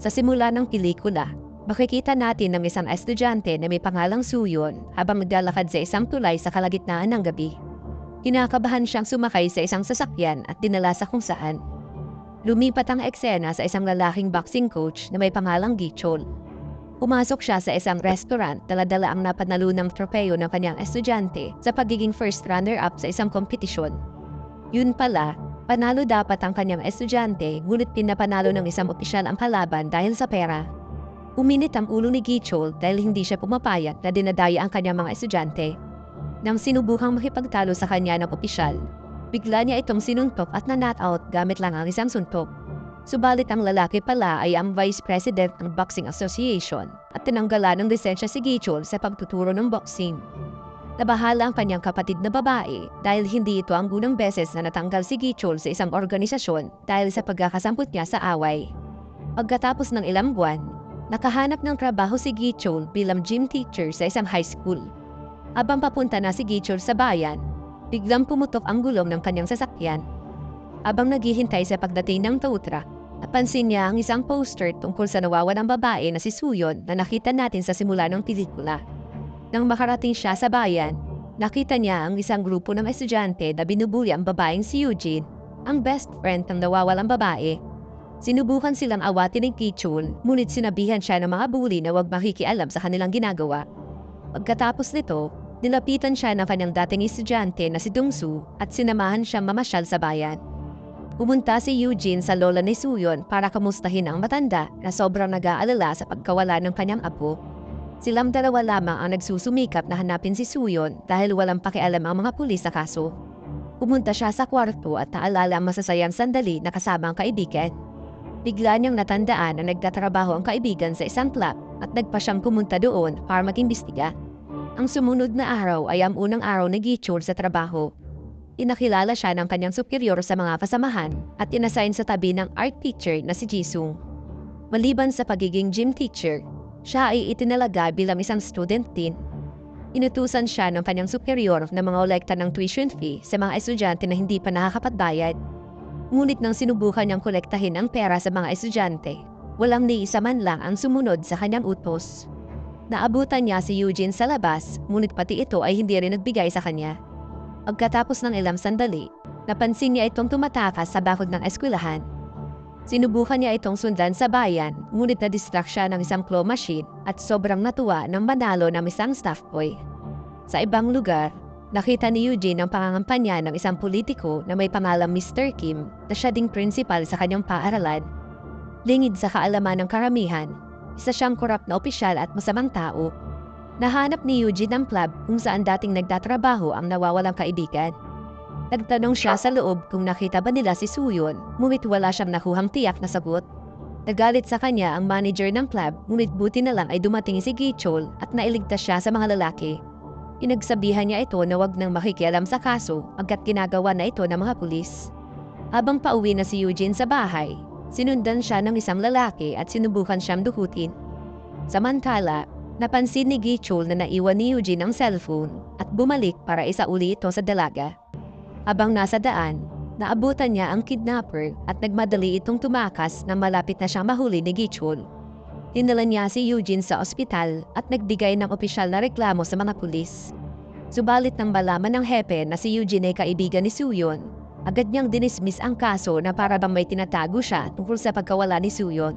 Sa simula ng pelikula, makikita natin ng isang estudyante na may pangalang Suyon habang naglalakad sa isang tulay sa kalagitnaan ng gabi. Kinakabahan siyang sumakay sa isang sasakyan at dinala sa kung saan. Lumipat ang eksena sa isang lalaking boxing coach na may pangalang Gichol. Pumasok siya sa isang restaurant dala-dala ang napanalunang tropeyo ng kanyang estudyante sa pagiging first runner-up sa isang kompetisyon. Yun pala, Panalo dapat ang kanyang estudyante, ngunit pinapanalo ng isang opisyal ang kalaban dahil sa pera. Uminit ang ulo ni Gichol dahil hindi siya pumapayat na dinadaya ang kanyang mga estudyante. Nang sinubukang makipagtalo sa kanya ng opisyal, bigla niya itong sinuntok at na-knock out gamit lang ang isang suntok. Subalit ang lalaki pala ay ang Vice President ng Boxing Association at tinanggalan ng lisensya si Gichol sa pagtuturo ng boxing. Nabahala ang kanyang kapatid na babae dahil hindi ito ang unang beses na natanggal si Gichol sa isang organisasyon dahil sa pagkakasamput niya sa away. Pagkatapos ng ilang buwan, nakahanap ng trabaho si Gichol bilang gym teacher sa isang high school. Abang papunta na si Gichol sa bayan, biglang pumutok ang gulong ng kanyang sasakyan. Abang naghihintay sa pagdating ng truck, napansin niya ang isang poster tungkol sa nawawalang babae na si Suyon na nakita natin sa simula ng pelikula. Nang makarating siya sa bayan, nakita niya ang isang grupo ng estudyante na binubuli ang babaeng si Eugene, ang best friend ng nawawalang babae. Sinubukan silang awatin ng Kichul, ngunit sinabihan siya ng mga bully na huwag makikialam sa kanilang ginagawa. Pagkatapos nito, nilapitan siya ng kanyang dating estudyante na si Dongsu at sinamahan siyang mamasyal sa bayan. Pumunta si Eugene sa lola ni Suyon para kamustahin ang matanda na sobrang nag-aalala sa pagkawala ng kanyang apo Silang dalawa lamang ang nagsusumikap na hanapin si Suyon dahil walang pakialam ang mga pulis sa kaso. Pumunta siya sa kwarto at naalala ang masasayang sandali na kasama ang kaibigan. Bigla niyang natandaan na nagtatrabaho ang kaibigan sa isang club at nagpa siyang pumunta doon para mag-imbestiga. Ang sumunod na araw ay ang unang araw na Gichul sa trabaho. Inakilala siya ng kanyang superior sa mga kasamahan at inassign sa tabi ng art teacher na si Jisung. Maliban sa pagiging gym teacher, siya ay itinalaga bilang isang student din. Inutusan siya ng kanyang superior na mga olekta ng tuition fee sa mga estudyante na hindi pa nakakapagbayad. Ngunit nang sinubukan niyang kolektahin ang pera sa mga estudyante, walang ni isa man lang ang sumunod sa kanyang utos. Naabutan niya si Eugene sa labas, ngunit pati ito ay hindi rin nagbigay sa kanya. Pagkatapos ng ilang sandali, napansin niya itong tumatakas sa bakod ng eskwelahan Sinubukan niya itong sundan sa bayan, ngunit na-distract siya ng isang claw machine at sobrang natuwa ng manalo ng isang staff boy. Sa ibang lugar, nakita ni Eugene ang pangangampanya ng isang politiko na may pangalang Mr. Kim na siya ding principal sa kanyang paaralan. Lingid sa kaalaman ng karamihan, isa siyang korap na opisyal at masamang tao. Nahanap ni Eugene ang club kung saan dating nagtatrabaho ang nawawalang kaibigan. Nagtanong siya sa loob kung nakita ba nila si Suyon, ngunit wala siyang nakuhang tiyak na sagot. Nagalit sa kanya ang manager ng club, ngunit buti na lang ay dumating si Gichol at nailigtas siya sa mga lalaki. Pinagsabihan niya ito na wag nang makikialam sa kaso agkat ginagawa na ito ng mga pulis. Habang pauwi na si Eugene sa bahay, sinundan siya ng isang lalaki at sinubukan siyang dukutin. Samantala, napansin ni Gichol na naiwan ni Eugene ang cellphone at bumalik para isauli ito sa dalaga. Habang nasa daan, naabutan niya ang kidnapper at nagmadali itong tumakas na malapit na siyang mahuli ni Gichul. Dinala niya si Eugene sa ospital at nagbigay ng opisyal na reklamo sa mga pulis. Subalit nang malaman ng hepe na si Eugene ay kaibigan ni Suyon, agad niyang dinismiss ang kaso na para bang may tinatago siya tungkol sa pagkawala ni Suyon.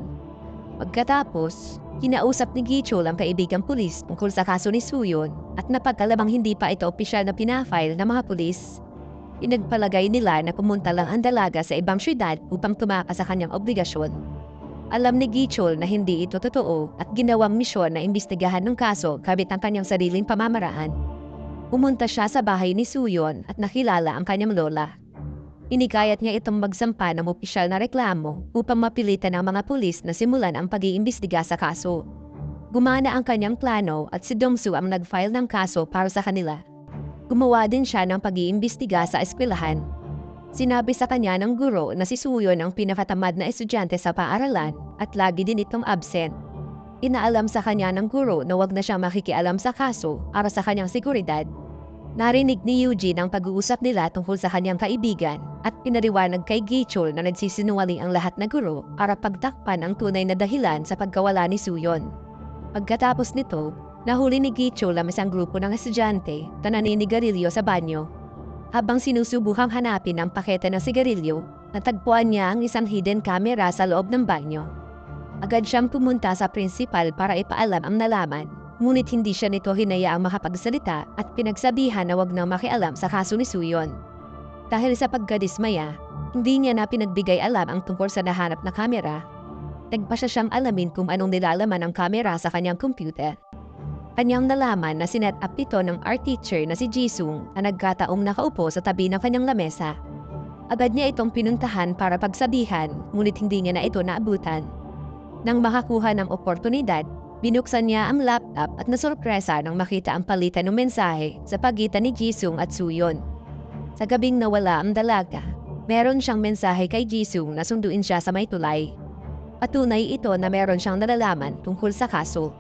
Pagkatapos, kinausap ni Gichol ang kaibigang pulis tungkol sa kaso ni Suyon at napagkalamang hindi pa ito opisyal na pinafile ng mga pulis, Inagpalagay nila na pumunta lang ang dalaga sa ibang syudad upang tumakas sa kanyang obligasyon. Alam ni Gichol na hindi ito totoo at ginawang misyon na imbestigahan ng kaso kabit ang kanyang sariling pamamaraan. Pumunta siya sa bahay ni Suyon at nakilala ang kanyang lola. Inikayat niya itong magsampa ng opisyal na reklamo upang mapilitan ng mga pulis na simulan ang pag-iimbestiga sa kaso. Gumana ang kanyang plano at si Dongsu ang nag-file ng kaso para sa kanila. Gumawa din siya ng pag-iimbestiga sa eskwelahan. Sinabi sa kanya ng guro na si Suyon ang pinakatamad na estudyante sa paaralan at lagi din itong absent. Inaalam sa kanya ng guro na wag na siyang makikialam sa kaso para sa kanyang seguridad. Narinig ni Eugene ang pag-uusap nila tungkol sa kanyang kaibigan at pinariwanag kay Gichol na nagsisinungaling ang lahat na guro para pagtakpan ang tunay na dahilan sa pagkawala ni Suyon. Pagkatapos nito, nahuli ni Gichol ang isang grupo ng estudyante na naninigarilyo sa banyo. Habang sinusubuhang hanapin ang pakete ng sigarilyo, natagpuan niya ang isang hidden camera sa loob ng banyo. Agad siyang pumunta sa principal para ipaalam ang nalaman Ngunit hindi siya nito hinayaang makapagsalita at pinagsabihan na wag nang makialam sa kaso ni Suyon. Dahil sa pagkadismaya, hindi niya na pinagbigay alam ang tungkol sa nahanap na kamera. Nagpa siya siyang alamin kung anong nilalaman ng kamera sa kanyang computer. Kanyang nalaman na sinet up ito ng art teacher na si Jisung na nagkataong nakaupo sa tabi ng kanyang lamesa. Agad niya itong pinuntahan para pagsabihan, ngunit hindi niya na ito naabutan. Nang makakuha ng oportunidad, Binuksan niya ang laptop at nasurpresa nang makita ang palitan ng mensahe sa pagitan ni Jisung at Suyon. Sa gabing nawala ang dalaga, meron siyang mensahe kay Jisung na sunduin siya sa may tulay. Patunay ito na meron siyang nalalaman tungkol sa kaso.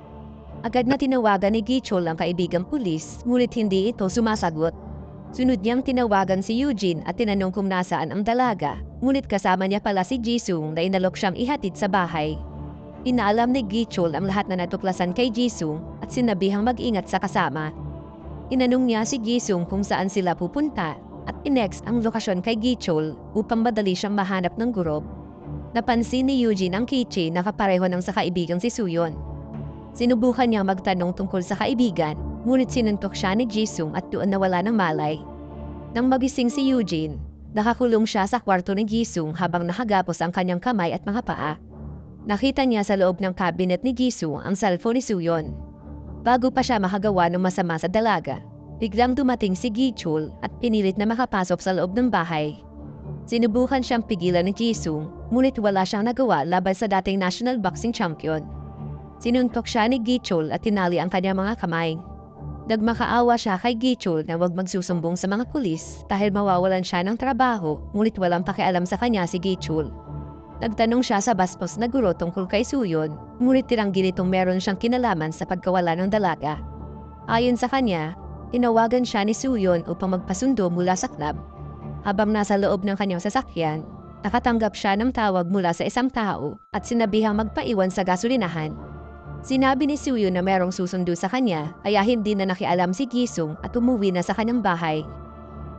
Agad na tinawagan ni Gichol ang kaibigang pulis, ngunit hindi ito sumasagot. Sunod niyang tinawagan si Eugene at tinanong kung nasaan ang dalaga, ngunit kasama niya pala si Jisung na inalok siyang ihatid sa bahay. Inaalam ni Gichol ang lahat na natuklasan kay Jisung at sinabihang mag-ingat sa kasama. Inanong niya si Jisung kung saan sila pupunta at inex ang lokasyon kay Gichol upang madali siyang mahanap ng guro. Napansin ni Eugene ang keychain na kapareho ng sa kaibigang si Suyon. Sinubukan niyang magtanong tungkol sa kaibigan, ngunit sinuntok siya ni Jisung at doon nawala ng malay. Nang magising si Eugene, nakakulong siya sa kwarto ni Jisung habang nakagapos ang kanyang kamay at mga paa. Nakita niya sa loob ng cabinet ni Jisoo ang cellphone ni Suyon. Bago pa siya makagawa ng masama sa dalaga, biglang dumating si Gichul at pinilit na makapasok sa loob ng bahay. Sinubukan siyang pigilan ni Jisoo, ngunit wala siyang nagawa laban sa dating national boxing champion. Sinuntok siya ni Gichul at tinali ang kanyang mga kamay. Nagmakaawa siya kay Gichul na huwag magsusumbong sa mga pulis dahil mawawalan siya ng trabaho ngunit walang pakialam sa kanya si Gichul. Nagtanong siya sa baspos na guro tungkol kay Suyon, ngunit tiranggi nitong meron siyang kinalaman sa pagkawala ng dalaga. Ayon sa kanya, tinawagan siya ni Suyon upang magpasundo mula sa club. Habang nasa loob ng kanyang sasakyan, nakatanggap siya ng tawag mula sa isang tao at sinabihang magpaiwan sa gasolinahan. Sinabi ni Suyo na merong susundo sa kanya kaya hindi na nakialam si Gisung at umuwi na sa kanyang bahay.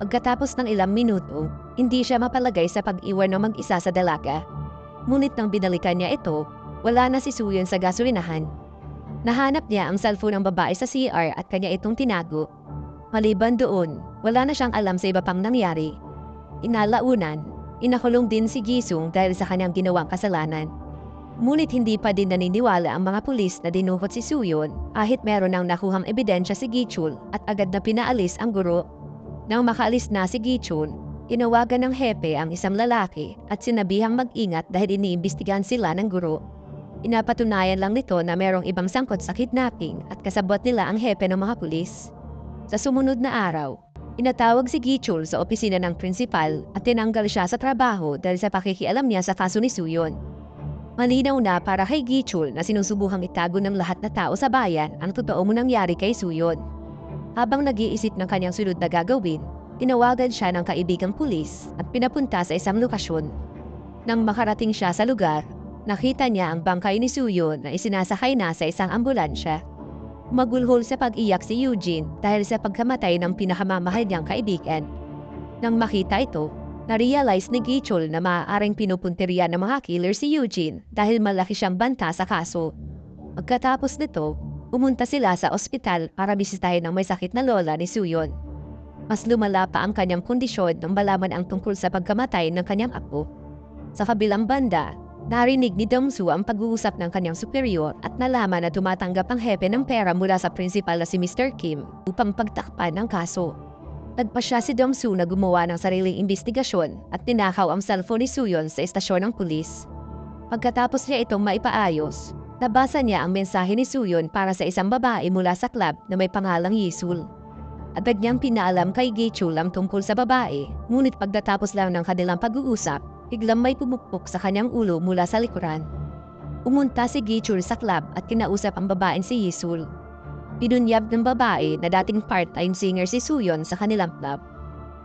Pagkatapos ng ilang minuto, hindi siya mapalagay sa pag-iwan ng mag-isa sa dalaga. Ngunit nang binalikan niya ito, wala na si Suyon sa gasolinahan. Nahanap niya ang cellphone ng babae sa CR at kanya itong tinago. Maliban doon, wala na siyang alam sa iba pang nangyari. Inalaunan, inakulong din si Gisung dahil sa kanyang ginawang kasalanan. Ngunit hindi pa din naniniwala ang mga pulis na dinuhot si Suyon kahit meron nang nakuhang ebidensya si Gichul at agad na pinaalis ang guro. Nang makaalis na si Gichul, Inawagan ng hepe ang isang lalaki at sinabihang mag-ingat dahil iniimbestigahan sila ng guro. Inapatunayan lang nito na merong ibang sangkot sa kidnapping at kasabot nila ang hepe ng mga pulis. Sa sumunod na araw, inatawag si Gichul sa opisina ng prinsipal at tinanggal siya sa trabaho dahil sa pakikialam niya sa kaso ni Suyon. Malinaw na para kay Gichul na sinusubuhang itago ng lahat na tao sa bayan ang totoo mo nangyari kay Suyon. Habang nag-iisip ng kanyang sunod na gagawin, Tinawagan siya ng kaibigang pulis at pinapunta sa isang lokasyon. Nang makarating siya sa lugar, nakita niya ang bangkay ni Suyo na isinasakay na sa isang ambulansya. Magulhol sa pag-iyak si Eugene dahil sa pagkamatay ng pinakamamahal niyang kaibigan. Nang makita ito, na-realize ni Gichol na maaaring pinupunteriya ng mga killer si Eugene dahil malaki siyang banta sa kaso. Pagkatapos nito, pumunta sila sa ospital para bisitahin ang may sakit na lola ni Suyon. Mas lumala pa ang kanyang kondisyon nang malaman ang tungkol sa pagkamatay ng kanyang apo. Sa kabilang banda, narinig ni Dongsu ang pag-uusap ng kanyang superior at nalaman na tumatanggap ang hepe ng pera mula sa principal na si Mr. Kim upang pagtakpan ng kaso. Nagpa siya si Dongsu na gumawa ng sariling investigasyon at tinakaw ang cellphone ni Suyon sa estasyon ng pulis. Pagkatapos niya itong maipaayos, nabasa niya ang mensahe ni Suyon para sa isang babae mula sa club na may pangalang Yisul. Agad niyang pinaalam kay Gaychul ang tungkol sa babae, ngunit pagdatapos lang ng kanilang pag-uusap, biglang may pumukpok sa kanyang ulo mula sa likuran. Umunta si Gaychul sa club at kinausap ang babaeng si Yisul. Pinunyab ng babae na dating part-time singer si Suyon sa kanilang club.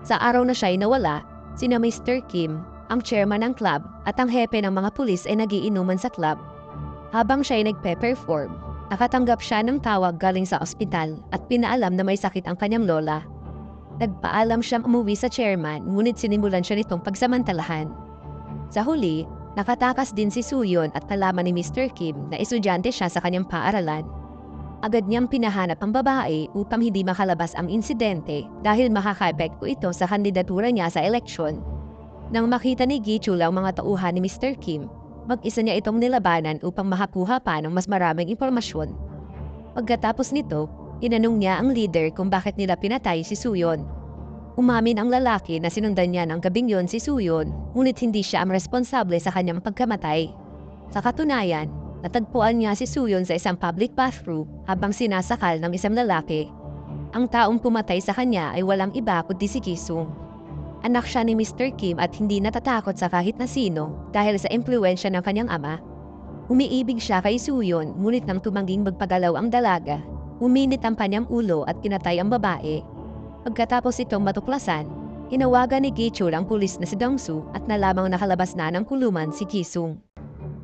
Sa araw na siya'y nawala, sina Mr. Kim, ang chairman ng club at ang hepe ng mga pulis ay nagiinuman sa club. Habang siya'y nagpe-perform, nakatanggap siya ng tawag galing sa ospital at pinaalam na may sakit ang kanyang lola. Nagpaalam siyang umuwi sa chairman ngunit sinimulan siya nitong pagsamantalahan. Sa huli, nakatakas din si Suyon at nalaman ni Mr. Kim na estudyante siya sa kanyang paaralan. Agad niyang pinahanap ang babae upang hindi makalabas ang insidente dahil makaka-epekto ito sa kandidatura niya sa eleksyon. Nang makita ni Gichul ang mga tauhan ni Mr. Kim, mag-isa niya itong nilabanan upang makakuha pa ng mas maraming impormasyon. Pagkatapos nito, Inanong niya ang leader kung bakit nila pinatay si Suyon. Umamin ang lalaki na sinundan niya ng gabing yon si Suyon, ngunit hindi siya ang responsable sa kanyang pagkamatay. Sa katunayan, natagpuan niya si Suyon sa isang public bathroom habang sinasakal ng isang lalaki. Ang taong pumatay sa kanya ay walang iba kundi si Kisung. Anak siya ni Mr. Kim at hindi natatakot sa kahit na sino dahil sa impluensya ng kanyang ama. Umiibig siya kay Suyon ngunit nang tumangging magpagalaw ang dalaga, Uminit ang kanyang ulo at kinatay ang babae. Pagkatapos itong matuklasan, inawagan ni Gichul ang pulis na si Dongsu at nalamang nakalabas na ng kuluman si Kisung.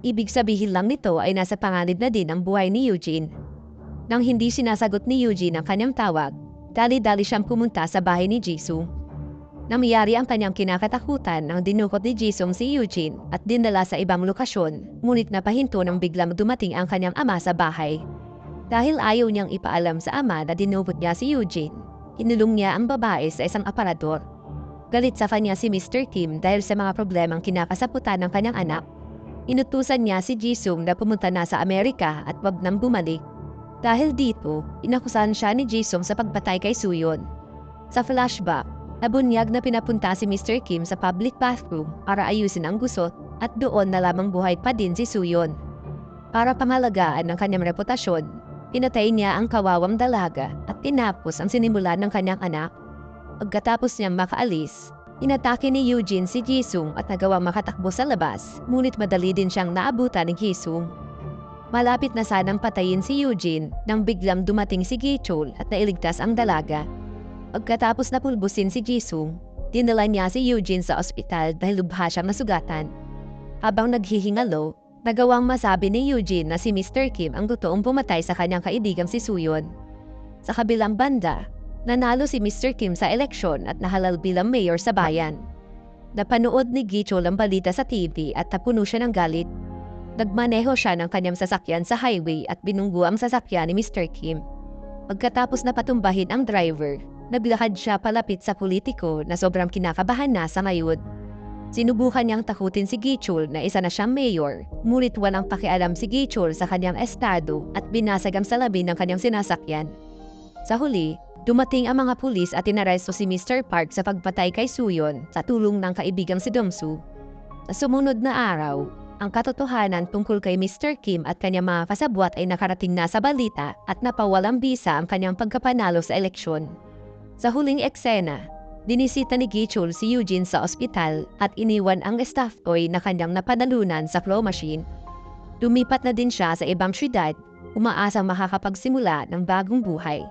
Ibig sabihin lang nito ay nasa panganib na din ang buhay ni Eugene. Nang hindi sinasagot ni Eugene ang kanyang tawag, dali-dali siyang pumunta sa bahay ni Jisung. Namiyari ang kanyang kinakatakutan nang dinukot ni Jisung si Eugene at dinala sa ibang lokasyon, ngunit napahinto nang biglang dumating ang kanyang ama sa bahay. Dahil ayaw niyang ipaalam sa ama na dinupot niya si Eugene, inulong niya ang babae sa isang aparador. Galit sa kanya si Mr. Kim dahil sa mga problemang kinakasaputan ng kanyang anak. Inutusan niya si Jisung na pumunta na sa Amerika at wag nang bumalik. Dahil dito, inakusahan siya ni Jisung sa pagpatay kay Suyon. Sa flashback, nabunyag na pinapunta si Mr. Kim sa public bathroom para ayusin ang gusot at doon na lamang buhay pa din si Suyon. Para pangalagaan ng kanyang reputasyon, Pinatay niya ang kawawang dalaga at tinapos ang sinimulan ng kanyang anak. Pagkatapos niyang makaalis, inatake ni Eugene si Jisung at nagawang makatakbo sa labas, ngunit madali din siyang naabutan ni Jisung. Malapit na sanang patayin si Eugene nang biglang dumating si Gichol at nailigtas ang dalaga. Pagkatapos na pulbusin si Jisung, dinala niya si Eugene sa ospital dahil lubha siyang nasugatan. Habang naghihingalo, Nagawang masabi ni Eugene na si Mr. Kim ang totoong pumatay sa kanyang kaibigang si Suyon. Sa kabilang banda, nanalo si Mr. Kim sa eleksyon at nahalal bilang mayor sa bayan. Napanood ni Gichol ang balita sa TV at napuno siya ng galit. Nagmaneho siya ng kanyang sasakyan sa highway at binunggo ang sasakyan ni Mr. Kim. Pagkatapos na patumbahin ang driver, naglakad siya palapit sa politiko na sobrang kinakabahan na sa ngayon. Sinubukan niyang takutin si Gichul na isa na siyang mayor, ngunit walang pakialam si Gichul sa kanyang estado at binasag ang salamin ng kanyang sinasakyan. Sa huli, dumating ang mga pulis at inaresto si Mr. Park sa pagpatay kay Suyon sa tulong ng kaibigang si Domsu. Sa sumunod na araw, ang katotohanan tungkol kay Mr. Kim at kanyang mga kasabwat ay nakarating na sa balita at napawalang bisa ang kanyang pagkapanalo sa eleksyon. Sa huling eksena, Dinisita ni Gichul si Eugene sa ospital at iniwan ang staff toy na kanyang napanalunan sa claw machine. Lumipat na din siya sa ibang syudad, umaasang makakapagsimula ng bagong buhay.